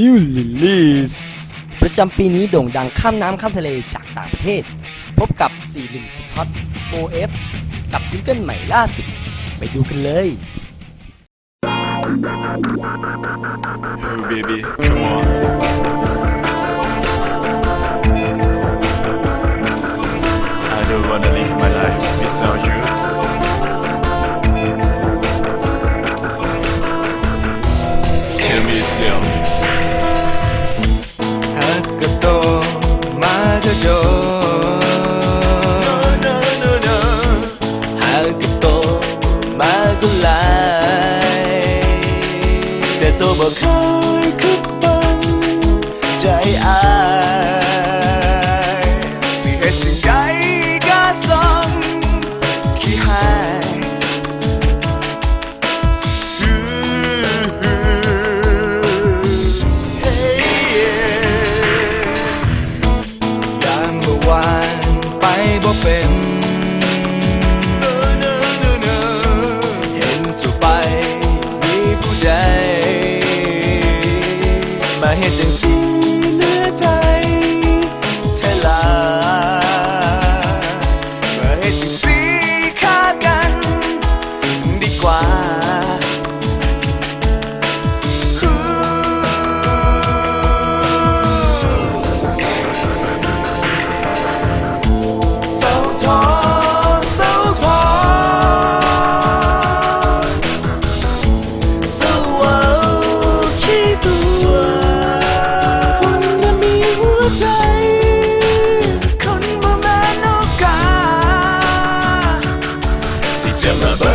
New Release ประจำปีนี้โด่งดังข้ามน้ำข้ามทะเลจากต่างประเทศ พบกับ 4 1 10 Hot OF กับซิงเกิลใหม่ล่าสุด ไปดูกันเลย Oh baby, come on. I don't wanna live my life without you. Tell me it's real. ตัวบ่เคยคิดบังใจอายสิเฮ็ดจังใดก็ส่งขี้หายยามเมื่อวานไปบ่เป็น เห็นจ้าไป เฮ็ดจังสี Jim the